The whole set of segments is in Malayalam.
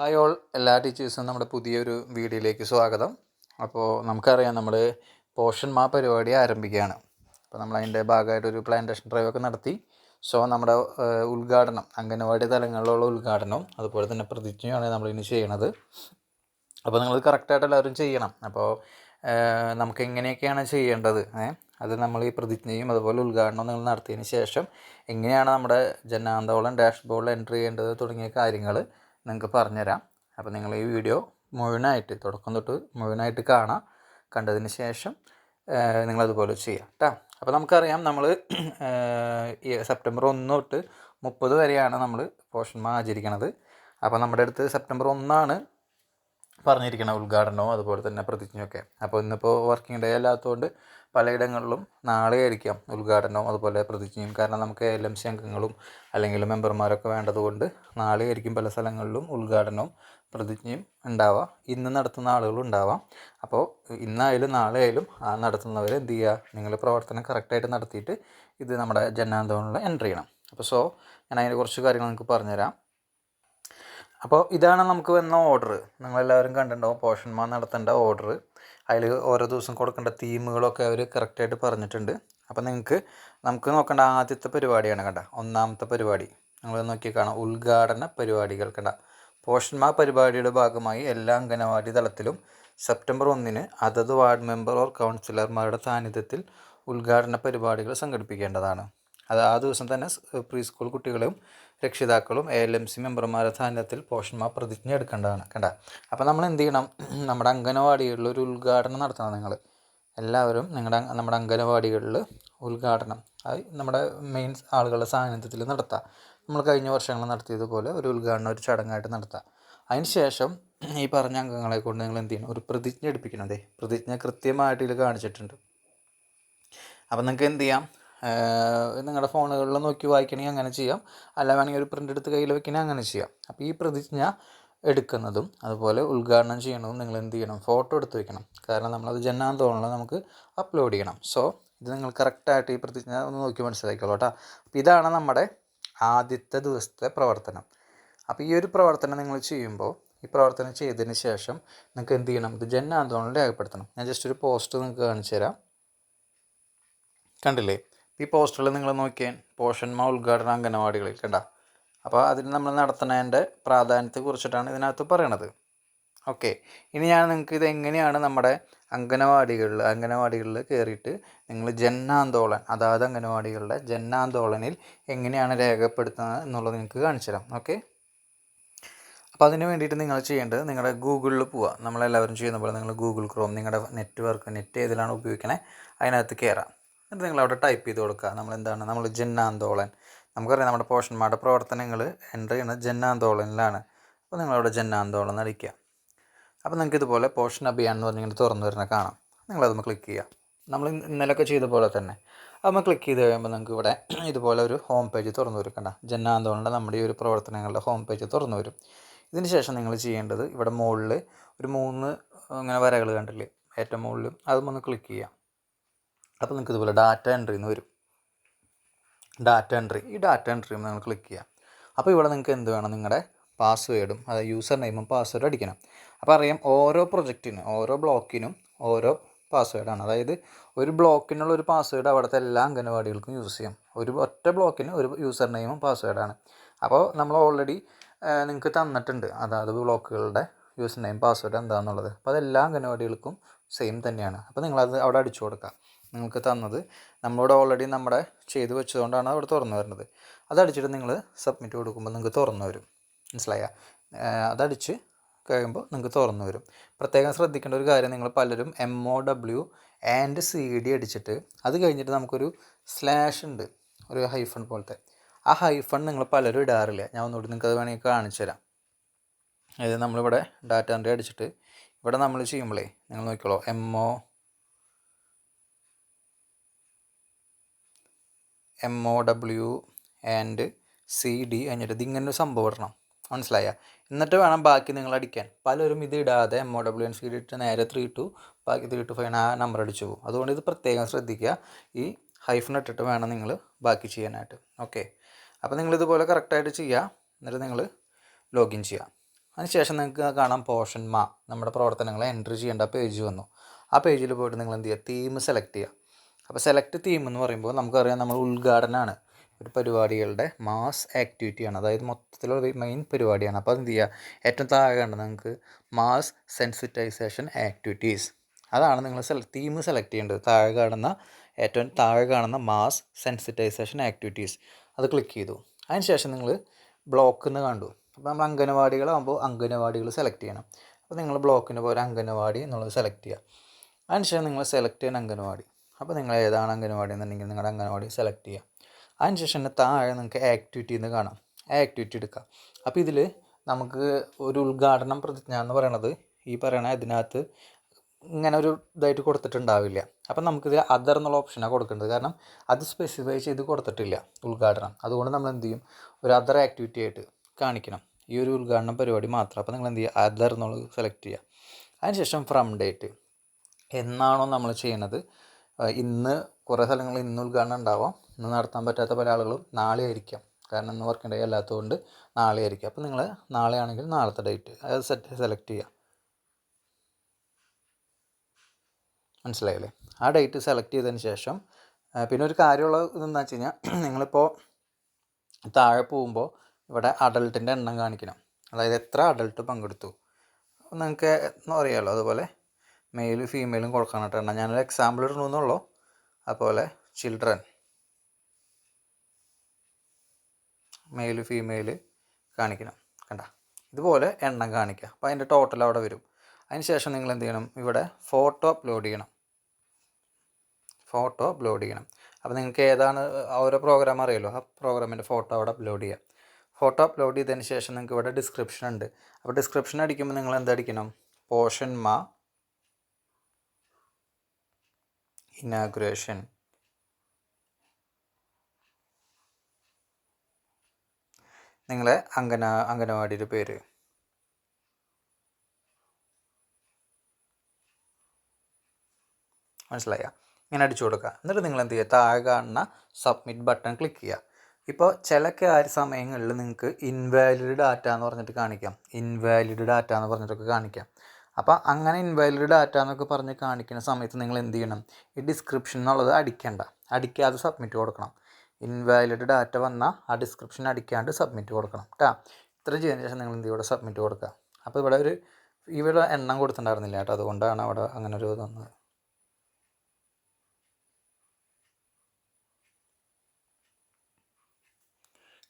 ഹായ് ഓൾ എല്ലാ ടീച്ചേഴ്സും നമ്മുടെ പുതിയൊരു വീഡിയോയിലേക്ക് സ്വാഗതം. അപ്പോൾ നമുക്കറിയാം നമ്മൾ പോഷൻ മാ പരിപാടി ആരംഭിക്കുകയാണ്. അപ്പോൾ നമ്മൾ അതിന്റെ ഭാഗമായിട്ടൊരു പ്ലാന്റേഷൻ ഡ്രൈവ് ഒക്കെ നടത്തി. സോ നമ്മുടെ ഉദ്ഘാടനം അംഗനവാടി തലങ്ങളിലുള്ള ഉദ്ഘാടനം അതുപോലെ തന്നെ പ്രതിജ്ഞയാണ് നമ്മളിനി ചെയ്യണത്. അപ്പോൾ നിങ്ങൾ കറക്റ്റായിട്ട് എല്ലാവരും ചെയ്യണം. അപ്പോൾ നമുക്ക് എങ്ങനെയൊക്കെയാണ് ചെയ്യേണ്ടത്? അത് നമ്മൾ ഈ പ്രതിജ്ഞയും അതുപോലെ ഉദ്ഘാടനവും നിങ്ങൾ നടത്തിയതിന് ശേഷം എങ്ങനെയാണ് നമ്മുടെ ജനാന്തോളം ഡാഷ്ബോർഡിൽ എൻട്രി ചെയ്യേണ്ടത് തുടങ്ങിയ കാര്യങ്ങൾ നിങ്ങൾക്ക് പറഞ്ഞുതരാം. അപ്പോൾ നിങ്ങൾ ഈ വീഡിയോ മുഴുവനായിട്ട് തുടക്കം തൊട്ട് മുഴുവനായിട്ട് കാണാം. കണ്ടതിന് ശേഷം നിങ്ങളതുപോലെ ചെയ്യാം കേട്ടോ അപ്പോൾ നമുക്കറിയാം നമ്മൾ സെപ്റ്റംബർ ഒന്ന് തൊട്ട് മുപ്പത് വരെയാണ് നമ്മൾ പോഷന്മാർ ആചരിക്കണത്. അപ്പോൾ നമ്മുടെ അടുത്ത് സെപ്റ്റംബർ ഒന്നാണ് പറഞ്ഞിരിക്കണം ഉദ്ഘാടനവും അതുപോലെ തന്നെ പ്രതിജ്ഞയൊക്കെ അപ്പോൾ ഇന്നിപ്പോൾ വർക്കിംഗ് ഡേ അല്ലാത്തതുകൊണ്ട് പലയിടങ്ങളിലും നാളെ ആയിരിക്കാം ഉദ്ഘാടനവും അതുപോലെ പ്രതിജ്ഞയും. കാരണം നമുക്ക് എൽ എം സി അംഗങ്ങളും അല്ലെങ്കിൽ മെമ്പർമാരൊക്കെ വേണ്ടതുകൊണ്ട് നാളെ ആയിരിക്കും പല സ്ഥലങ്ങളിലും ഉദ്ഘാടനവും പ്രതിജ്ഞയും ഉണ്ടാവാം ഇന്ന് നടത്തുന്ന ആളുകളും ഉണ്ടാവാം. അപ്പോൾ ഇന്നായാലും നാളെ ആയാലും ആ നടത്തുന്നവർ എന്ത് ചെയ്യുക? നിങ്ങൾ പ്രവർത്തനം കറക്റ്റായിട്ട് നടത്തിയിട്ട് ഇത് നമ്മുടെ ജനാന്തോണിൽ എന്റർ ചെയ്യണം. അപ്പോൾ സോ ഞാൻ അതിന്റെ കുറച്ച് കാര്യങ്ങൾ നിങ്ങൾക്ക് പറഞ്ഞുതരാം. അപ്പോൾ ഇതാണ് നമുക്ക് വന്ന ഓർഡർ നിങ്ങളെല്ലാവരും കണ്ടിട്ടുണ്ടാവും. പോഷന്മാർ നടത്തേണ്ട ഓർഡർ അതിൽ ഓരോ ദിവസം കൊടുക്കേണ്ട തീമുകളൊക്കെ അവർ കറക്റ്റായിട്ട് പറഞ്ഞിട്ടുണ്ട്. അപ്പോൾ നിങ്ങൾക്ക് നമുക്ക് നോക്കേണ്ട ആദ്യത്തെ പരിപാടിയാണ് കണ്ട. ഒന്നാമത്തെ പരിപാടി. നിങ്ങൾ നോക്കി കാണാം. ഉദ്ഘാടന പരിപാടികൾ കണ്ട. പോഷന്മാർ പരിപാടിയുടെ ഭാഗമായി എല്ലാ അംഗനവാടി തലത്തിലും സെപ്റ്റംബർ ഒന്നിന് അതത് വാർഡ് മെമ്പർ ഓർ കൗൺസിലർമാരുടെ സാന്നിധ്യത്തിൽ ഉദ്ഘാടന പരിപാടികൾ സംഘടിപ്പിക്കേണ്ടതാണ്. അത് ആ ദിവസം തന്നെ പ്രീ സ്കൂൾ കുട്ടികളും രക്ഷിതാക്കളും എ എൽ എം സി മെമ്പർമാരുടെ സാന്നിധ്യത്തിൽ പോഷന്മാർ പ്രതിജ്ഞ എടുക്കേണ്ടതാണ്. കണ്ട? അപ്പോൾ നമ്മൾ എന്ത് ചെയ്യണം? നമ്മുടെ അംഗനവാടികളിൽ ഒരു ഉദ്ഘാടനം നടത്തണം നിങ്ങൾ എല്ലാവരും നിങ്ങളുടെ നമ്മുടെ അംഗനവാടികളിൽ ഉദ്ഘാടനം. അത് നമ്മുടെ മെയിൻ ആളുകളുടെ സാന്നിധ്യത്തിൽ നടത്താം. നമ്മൾ കഴിഞ്ഞ വർഷങ്ങൾ നടത്തിയതുപോലെ ഒരു ഉദ്ഘാടനം ഒരു ചടങ്ങായിട്ട് നടത്താം. അതിന് ശേഷം ഈ പറഞ്ഞ അംഗങ്ങളെ കൊണ്ട് നിങ്ങൾ എന്ത് ചെയ്യണം? ഒരു പ്രതിജ്ഞ എടുപ്പിക്കണം അതെ പ്രതിജ്ഞ കൃത്യമായിട്ട് ഇതിൽ കാണിച്ചിട്ടുണ്ട്. അപ്പം നിങ്ങൾക്ക് എന്ത് ചെയ്യാം? നിങ്ങളുടെ ഫോണുകളിൽ നോക്കി വായിക്കണമെങ്കിൽ അങ്ങനെ ചെയ്യാം. അല്ല വേണമെങ്കിൽ ഒരു പ്രിന്റ് എടുത്ത് കയ്യിൽ വെക്കണമെങ്കിൽ അങ്ങനെ ചെയ്യാം. അപ്പോൾ ഈ പ്രതിജ്ഞ എടുക്കുന്നതും അതുപോലെ ഉദ്ഘാടനം ചെയ്യണതും നിങ്ങൾ എന്ത് ചെയ്യണം? ഫോട്ടോ എടുത്ത് വെക്കണം. കാരണം നമ്മളത് ജനാന്തോളനം നമുക്ക് അപ്ലോഡ് ചെയ്യണം. സോ ഇത് നിങ്ങൾ കറക്റ്റായിട്ട് ഈ പ്രതിജ്ഞ ഒന്ന് നോക്കി മനസ്സിലാക്കിക്കോളൂ കേട്ടോ. അപ്പോൾ ഇതാണ് നമ്മുടെ ആദ്യത്തെ ദിവസത്തെ പ്രവർത്തനം. അപ്പോൾ ഈ ഒരു പ്രവർത്തനം നിങ്ങൾ ചെയ്യുമ്പോൾ ഈ പ്രവർത്തനം ചെയ്തതിന് ശേഷം നിങ്ങൾക്ക് എന്ത് ചെയ്യണം? ഇത് ജൻ രേഖപ്പെടുത്തണം. ഞാൻ ജസ്റ്റ് ഒരു പോസ്റ്റ് നിങ്ങൾക്ക് കാണിച്ചു തരാം കണ്ടില്ലേ? ഈ പോസ്റ്ററിൽ നിങ്ങൾ നോക്കിയാൽ പോഷന്മ ഉദ്ഘാടന അംഗനവാടികളിൽ കണ്ട? അപ്പോൾ അതിന് നമ്മൾ നടത്തുന്നതിന്റെ പ്രാധാന്യത്തെ കുറിച്ചിട്ടാണ് ഇതിനകത്ത് പറയണത്. ഓക്കെ. ഇനി ഞാൻ നിങ്ങൾക്ക് ഇത് എങ്ങനെയാണ് നമ്മുടെ അംഗനവാടികളിൽ അംഗനവാടികളിൽ കയറിയിട്ട് നിങ്ങൾ ജന്നാന്തോളൻ അതായത് അംഗനവാടികളുടെ ജന്നാന്തോളനിൽ എങ്ങനെയാണ് രേഖപ്പെടുത്തുന്നത് എന്നുള്ളത് നിങ്ങൾക്ക് കാണിച്ചു തരാം. ഓക്കെ. അപ്പോൾ അതിന് വേണ്ടിയിട്ട് നിങ്ങൾ ചെയ്യേണ്ടത് നിങ്ങളുടെ ഗൂഗിളിൽ പോവുക. നമ്മളെല്ലാവരും ചെയ്യുന്ന പോലെ നിങ്ങൾ ഗൂഗിൾ ക്രോം നിങ്ങളുടെ നെറ്റ്വർക്ക് നെറ്റ് ഏതിലാണ് ഉപയോഗിക്കണേ അതിനകത്ത് കയറാം. എന്നിട്ട് നിങ്ങൾ അവിടെ ടൈപ്പ് ചെയ്ത് കൊടുക്കുക. നമ്മൾ എന്താണ് നമ്മൾ ജന്നാന്തോളൻ. നമുക്കറിയാം നമ്മുടെ പോഷന്മാരുടെ പ്രവർത്തനങ്ങൾ എന്റർ ചെയ്യുന്നത് ജന്നാന്തോളനിലാണ്. അപ്പോൾ നിങ്ങളവിടെ ജന്നാന്തോളൻ അടിക്കുക അപ്പോൾ നിങ്ങൾക്ക് ഇതുപോലെ പോഷൻ അഭിയാൻ എന്ന് പറഞ്ഞിങ്ങനെ തുറന്നു വരുന്ന കാണാം. നിങ്ങളതൊന്ന് ക്ലിക്ക് ചെയ്യുക. നമ്മൾ ഇന്നലൊക്കെ ചെയ്ത പോലെ തന്നെ. അതൊന്ന് ക്ലിക്ക് ചെയ്ത് കഴിയുമ്പോൾ നിങ്ങൾക്ക് ഇവിടെ ഇതുപോലെ ഒരു ഹോം പേജ് തുറന്നു വരും കണ്ട. ജന്നാന്തോളന്റെ നമ്മുടെ ഈ ഒരു പ്രവർത്തനങ്ങളുടെ ഹോം പേജ് തുറന്നു വരും. ഇതിന് ശേഷം നിങ്ങൾ ചെയ്യേണ്ടത് ഇവിടെ മുകളിൽ ഒരു മൂന്ന് ഇങ്ങനെ വരകൾ കണ്ടില്ലേ? ഏറ്റവും മുകളിൽ അതും ഒന്ന് ക്ലിക്ക് ചെയ്യാം അപ്പോൾ നിങ്ങൾക്ക് ഇതുപോലെ ഡാറ്റ എൻട്രി എന്ന് വരും. ഡാറ്റ എൻട്രി ഈ ഡാറ്റ എൻട്രി നിങ്ങൾ ക്ലിക്ക് ചെയ്യാം അപ്പോൾ ഇവിടെ നിങ്ങൾക്ക് എന്ത് വേണം? നിങ്ങളുടെ പാസ്വേഡും അതായത് യൂസർ നെയിമും പാസ്വേഡും അടിക്കണം. അപ്പോൾ അറിയാം ഓരോ പ്രൊജക്റ്റിനും ഓരോ ബ്ലോക്കിനും ഓരോ പാസ്വേഡാണ് അതായത് ഒരു ബ്ലോക്കിനുള്ള ഒരു പാസ്വേഡ് അവിടുത്തെ എല്ലാ അംഗനവാടികൾക്കും യൂസ് ചെയ്യാം. ഒരു ഒറ്റ ബ്ലോക്കിന് ഒരു യൂസർ നെയിമും പാസ്വേഡാണ് അപ്പോൾ നമ്മൾ ഓൾറെഡി നിങ്ങൾക്ക് തന്നിട്ടുണ്ട്. അതായത് ബ്ലോക്കുകളുടെ യൂസർ നെയിം പാസ്വേഡ് എന്താണെന്നുള്ളത് അപ്പോൾ അതെല്ലാ അംഗനവാടികൾക്കും സെയിം തന്നെയാണ്. അപ്പോൾ നിങ്ങളത് അവിടെ അടിച്ചു കൊടുക്കുക. നിങ്ങൾക്ക് തന്നത്. നമ്മളോട് ഓൾറെഡി നമ്മുടെ ചെയ്തു വെച്ചതുകൊണ്ടാണ് അവിടെ തുറന്നു വരുന്നത്. അതടിച്ചിട്ട് നിങ്ങൾ സബ്മിറ്റ് കൊടുക്കുമ്പോൾ നിങ്ങൾക്ക് തുറന്നു വരും. മനസ്സിലായ? അതടിച്ച് കഴിയുമ്പോൾ നിങ്ങൾക്ക് തുറന്നു വരും. പ്രത്യേകം ശ്രദ്ധിക്കേണ്ട ഒരു കാര്യം നിങ്ങൾ പലരും M O W and C D അടിച്ചിട്ട് അത് കഴിഞ്ഞിട്ട് നമുക്കൊരു സ്ലാഷ് ഉണ്ട്. ഒരു ഹൈഫൺ പോലത്തെ. ആ ഹൈഫൺ നിങ്ങൾ പലരും ഇടാറില്ല. ഞാൻ ഒന്നുകൂടി നിങ്ങൾക്ക് അത് വേണമെങ്കിൽ കാണിച്ചു തരാം. അതായത് നമ്മളിവിടെ ഡാറ്റ എൻട്രി അടിച്ചിട്ട് ഇവിടെ നമ്മൾ ചെയ്യുമ്പോഴേ നിങ്ങൾ നോക്കിക്കോളൂ. M O M O W and C D കഴിഞ്ഞിട്ട് ഇങ്ങനെ ഒരു സംഭവം ഇടണം. മനസ്സിലായ? എന്നിട്ട് വേണം ബാക്കി നിങ്ങൾ അടിക്കാൻ. പലരും ഇത് ഇടാതെ M O W and C D ഇട്ട് നേരെ ത്രീ ടു ബാക്കി ത്രീ ടു ഫൈവ് ആ നമ്പർ അടിച്ചു പോകും. അതുകൊണ്ട് ഇത് പ്രത്യേകം ശ്രദ്ധിക്കുക. ഈ ഹൈഫൺ ഇട്ടിട്ട് വേണം നിങ്ങൾ ബാക്കി ചെയ്യാനായിട്ട്. ഓക്കെ അപ്പോൾ നിങ്ങൾ ഇതുപോലെ കറക്റ്റായിട്ട് ചെയ്യുക. എന്നിട്ട് നിങ്ങൾ ലോഗിൻ ചെയ്യുക. അതിനുശേഷം നിങ്ങൾക്ക് കാണാം പോർഷൻ മാ. നമ്മുടെ പ്രവർത്തനങ്ങളെ എൻട്രി ചെയ്യേണ്ട പേജ് വന്നു. ആ പേജിൽ പോയിട്ട് നിങ്ങൾ എന്ത് ചെയ്യുക? തീം സെലക്ട് ചെയ്യുക. അപ്പോൾ സെലക്ട് തീം എന്ന് പറയുമ്പോൾ നമുക്കറിയാം നമ്മൾ ഉദ്ഘാടനമാണ് ഒരു പരിപാടികളുടെ മാസ് ആക്ടിവിറ്റിയാണ് അതായത് മൊത്തത്തിലുള്ള മെയിൻ പരിപാടിയാണ്. അപ്പോൾ അത് എന്ത് ചെയ്യുക ഏറ്റവും താഴെ കണ്ടത് നിങ്ങൾക്ക് മാസ് സെൻസിറ്റൈസേഷൻ ആക്ടിവിറ്റീസ് അതാണ് നിങ്ങൾ സെല തീം സെലക്ട് ചെയ്യേണ്ടത്. താഴെ കാണുന്ന ഏറ്റവും താഴെ കാണുന്ന മാസ് സെൻസിറ്റൈസേഷൻ ആക്ടിവിറ്റീസ് അത് ക്ലിക്ക് ചെയ്തു. അതിനുശേഷം നിങ്ങൾ ബ്ലോക്ക് എന്ന് കണ്ടു. അപ്പോൾ നമ്മൾ അംഗനവാടികളാകുമ്പോൾ അംഗനവാടികൾ സെലക്ട് ചെയ്യണം. അപ്പോൾ നിങ്ങൾ ബ്ലോക്കിന് പോലെ അംഗനവാടി എന്നുള്ളത് സെലക്ട് ചെയ്യുക അതിനുശേഷം നിങ്ങൾ സെലക്ട് ചെയ്യണം അംഗനവാടി. അപ്പോൾ നിങ്ങൾ ഏതാണ് അംഗനവാടി എന്നുണ്ടെങ്കിൽ നിങ്ങളുടെ അംഗനവാടി സെലക്ട് ചെയ്യുക. അതിനുശേഷം താഴെ നിങ്ങൾക്ക് ആക്ടിവിറ്റി എന്ന് കാണാം. ആക്ടിവിറ്റി എടുക്കാം. അപ്പോൾ ഇതിൽ നമുക്ക് ഒരു ഉദ്ഘാടനം പ്രതിജ്ഞ എന്ന് പറയണത് ഈ പറയണ ഇതിനകത്ത് ഇങ്ങനെ ഒരു ഇതായിട്ട് കൊടുത്തിട്ടുണ്ടാവില്ല. അപ്പം നമുക്കിത് അതർ എന്നുള്ള ഓപ്ഷനാണ് കൊടുക്കേണ്ടത്. കാരണം അത് സ്പെസിഫൈ ചെയ്ത് കൊടുത്തിട്ടില്ല ഉദ്ഘാടനം. അതുകൊണ്ട് നമ്മൾ എന്ത് ചെയ്യും? ഒരു അതർ ആക്ടിവിറ്റി ആയിട്ട് കാണിക്കണം. ഈ ഒരു ഉദ്ഘാടനം പരിപാടി മാത്രം. അപ്പോൾ നിങ്ങൾ എന്ത് ചെയ്യുക? അതർ എന്നുള്ളത് സെലക്ട് ചെയ്യുക. അതിനുശേഷം ഫ്രം ഡേറ്റ് എന്നാണോ നമ്മൾ ചെയ്യുന്നത് ഇന്ന് കുറേ സ്ഥലങ്ങളിൽ ഇന്ന് ഉദ്ഘാടനം ഉണ്ടാവാം. ഇന്ന് നടത്താൻ പറ്റാത്ത പല ആളുകളും നാളെ ആയിരിക്കാം. കാരണം ഇന്ന് വർക്കിംഗ് ഡേ അല്ലാത്തതുകൊണ്ട് നാളെ ആയിരിക്കും. അപ്പോൾ നിങ്ങൾ നാളെ ആണെങ്കിൽ നാളത്തെ ഡേറ്റ് അത് സെറ്റ് സെലക്ട് ചെയ്യുക മനസ്സിലായില്ലേ? ആ ഡേറ്റ് സെലക്ട് ചെയ്തതിന് ശേഷം പിന്നെ ഒരു കാര്യമുള്ള ഇതെന്ന് വെച്ച് കഴിഞ്ഞാൽ നിങ്ങളിപ്പോൾ താഴെ പോകുമ്പോൾ ഇവിടെ അഡൾട്ടിന്റെ എണ്ണം കാണിക്കണം. അതായത് എത്ര അഡൾട്ട് പങ്കെടുത്തു? നിങ്ങൾക്ക് അറിയാമല്ലോ അതുപോലെ മെയിലും ഫീമെയിലും കൊടുക്കണം കേട്ടോ എണ്ണം ഞാനൊരു എക്സാമ്പിൾ ഇടണമെന്നുള്ളൂ അതുപോലെ ചിൽഡ്രൻ മെയിൽ ഫീമെയിൽ കാണിക്കണം. കണ്ട? ഇതുപോലെ എണ്ണം കാണിക്കുക. അപ്പോൾ അതിന്റെ ടോട്ടൽ അവിടെ വരും. അതിന് ശേഷം നിങ്ങൾ എന്ത് ചെയ്യണം? ഇവിടെ ഫോട്ടോ അപ്ലോഡ് ചെയ്യണം. ഫോട്ടോ അപ്ലോഡ് ചെയ്യണം. അപ്പോൾ നിങ്ങൾക്ക് ഏതാണ് ഓരോ പ്രോഗ്രാം അറിയാലോ? ആ പ്രോഗ്രാമിന്റെ ഫോട്ടോ അവിടെ അപ്ലോഡ് ചെയ്യാം. ഫോട്ടോ അപ്ലോഡ് ചെയ്തതിന് ശേഷം നിങ്ങൾക്ക് ഇവിടെ ഡിസ്ക്രിപ്ഷൻ ഉണ്ട്. അപ്പോൾ ഡിസ്ക്രിപ്ഷൻ അടിക്കുമ്പോൾ നിങ്ങൾ എന്തടിക്കണം പോഷൻ മാ ഇനാഗുറേഷൻ നിങ്ങളെ അംഗന അംഗനവാടിയുടെ പേര്. മനസ്സിലായ? ഇങ്ങനെ അടിച്ചു കൊടുക്കുക. എന്നിട്ട് നിങ്ങൾ എന്ത് ചെയ്യുക? താഴെ കാണുന്ന സബ്മിറ്റ് ബട്ടൺ ക്ലിക്ക് ചെയ്യുക. ഇപ്പോൾ ചില കാര്യ സമയങ്ങളിൽ നിങ്ങൾക്ക് ഇൻവാലിഡ് ഡാറ്റ എന്ന് പറഞ്ഞിട്ട് കാണിക്കാം. ഇൻവാലിഡ് ഡാറ്റ എന്ന് പറഞ്ഞിട്ടൊക്കെ കാണിക്കാം. അപ്പോൾ അങ്ങനെ ഇൻവാലിഡ് ഡാറ്റ എന്നൊക്കെ പറഞ്ഞ് കാണിക്കുന്ന സമയത്ത് നിങ്ങൾ എന്ത് ചെയ്യണം? ഈ ഡിസ്ക്രിപ്ഷൻ എന്നുള്ളത് അടിക്കേണ്ട. അടിക്കാതെ സബ്മിറ്റ് കൊടുക്കണം. ഇൻവാലിഡ് ഡാറ്റ വന്നാൽ ആ ഡിസ്ക്രിപ്ഷൻ അടിക്കാണ്ട് സബ്മിറ്റ് കൊടുക്കണം കേട്ടോ ഇത്ര ചെയ്തതിന് ശേഷം നിങ്ങൾ എന്ത് ഇവിടെ സബ്മിറ്റ് കൊടുക്കുക. അപ്പോൾ ഇവിടെ ഒരു ഇവിടെ എണ്ണം കൊടുത്തിട്ടുണ്ടായിരുന്നില്ല കേട്ടോ അതുകൊണ്ടാണ് അവിടെ അങ്ങനെ ഒരു തന്നത്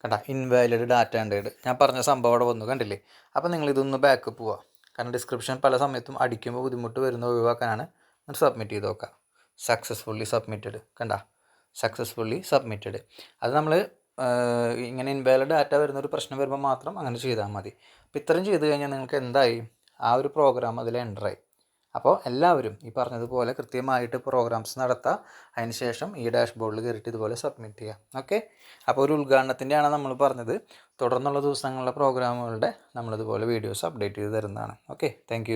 കണ്ട? ഇൻവാലിഡ് ഡാറ്റ ഉണ്ട് ഞാൻ പറഞ്ഞ സംഭവം അവിടെ വന്നു. കണ്ടില്ലേ? അപ്പോൾ നിങ്ങൾ ഇതൊന്ന് ബാക്കപ്പ് പോവുക കാരണം ഡിസ്ക്രിപ്ഷൻ പല സമയത്തും അടിക്കുമ്പോൾ ബുദ്ധിമുട്ട് വരുന്ന ഒഴിവാക്കാനാണ് സബ്മിറ്റ് ചെയ്ത് നോക്കുക. സക്സസ്ഫുള്ളി സബ്മിറ്റഡ് കണ്ട? സക്സസ്ഫുള്ളി സബ്മിറ്റഡ് അത് നമ്മൾ ഇങ്ങനെ ഇൻവാലിഡ് ഡാറ്റ വരുന്ന ഒരു പ്രശ്നം വരുമ്പോൾ മാത്രം അങ്ങനെ ചെയ്താൽ മതി. അപ്പോൾ ഇത്രയും ചെയ്ത് കഴിഞ്ഞാൽ നിങ്ങൾക്ക് എന്തായി? ആ ഒരു പ്രോഗ്രാം അതിൽ എന്ററായി അപ്പോൾ എല്ലാവരും ഈ പറഞ്ഞതുപോലെ കൃത്യമായിട്ട് പ്രോഗ്രാംസ് നടത്തുക അതിന് ശേഷം ഈ ഡാഷ്ബോർഡിൽ കയറിയിട്ട് ഇതുപോലെ സബ്മിറ്റ് ചെയ്യുക ഓക്കെ അപ്പോൾ ഒരു ഉദ്ഘാടനത്തിന്റെയാണ് നമ്മൾ പറഞ്ഞത്. തുടർന്നുള്ള ദിവസങ്ങളിലെ പ്രോഗ്രാമുകളുടെ നമ്മളിതുപോലെ വീഡിയോസ് അപ്ഡേറ്റ് ചെയ്ത് തരുന്നതാണ്. Okay thank